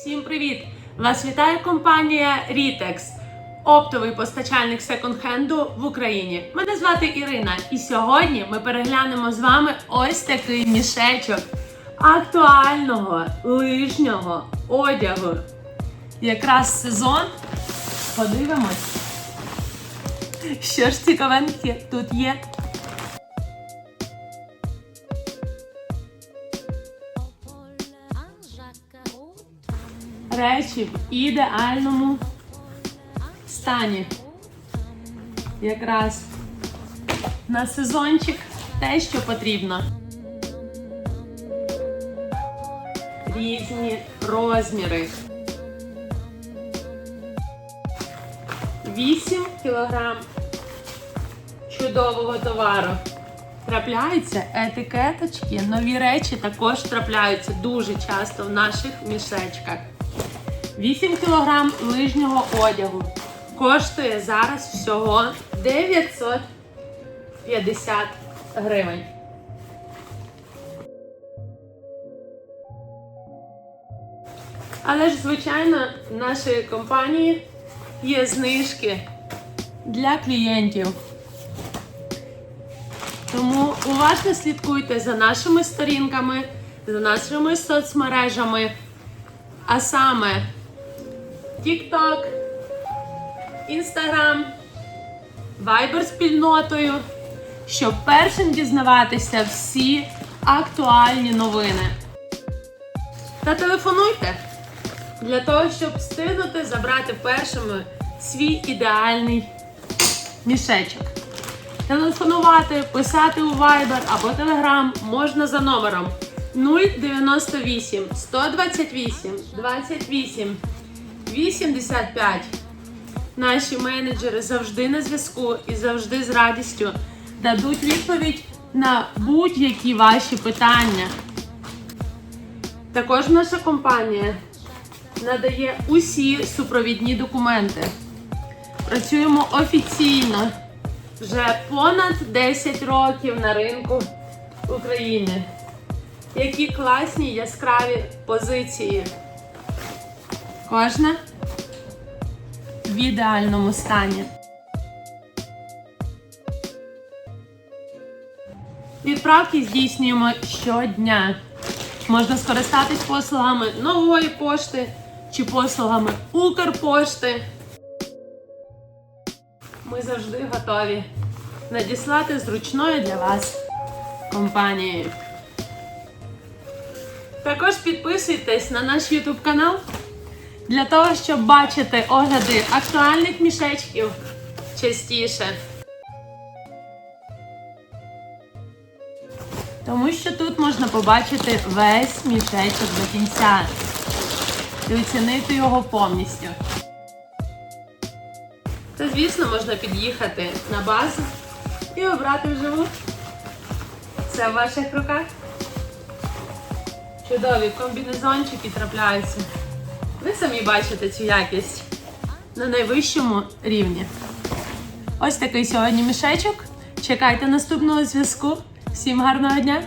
Всім привіт! Вас вітає компанія Ritex, оптовий постачальник секонд-хенду в Україні. Мене звати Ірина, і сьогодні ми переглянемо з вами ось такий мішечок актуального лижнього одягу. Якраз сезон. Подивимось, що ж цікавеньке тут є. Речі в ідеальному стані. Якраз на сезончик те, що потрібно. Різні розміри. 8 кілограм чудового товару. Трапляються етикеточки, нові речі також трапляються дуже часто в наших мішечках. 8 кг лижнього одягу коштує зараз всього 950 гривень. Але ж, звичайно, в нашої компанії є знижки для клієнтів. Тому уважно слідкуйте за нашими сторінками, за нашими соцмережами, а саме TikTok, Instagram, Viber спільнотою, щоб першим дізнаватися всі актуальні новини. Та телефонуйте для того, щоб встигнути забрати першими свій ідеальний мішечок. Телефонувати, писати у Viber або Telegram можна за номером 098 128 28 85. Наші менеджери завжди на зв'язку і завжди з радістю дадуть відповідь на будь-які ваші питання. Також наша компанія надає усі супровідні документи. Працюємо офіційно вже понад 10 років на ринку України. Які класні яскраві позиції. Кожна в ідеальному стані. Відправки здійснюємо щодня. Можна скористатись послугами нової пошти чи послугами Укрпошти. Ми завжди готові надіслати зручною для вас компанією. Також підписуйтесь на наш YouTube канал для того, щоб бачити огляди актуальних мішечків частіше. Тому що тут можна побачити весь мішечок до кінця і оцінити його повністю. Та, звісно, можна під'їхати на базу і обрати вживу. Це в ваших руках. Чудові комбінезончики трапляються. Ви самі бачите цю якість на найвищому рівні. Ось такий сьогодні мішечок. Чекайте наступного зв'язку. Всім гарного дня!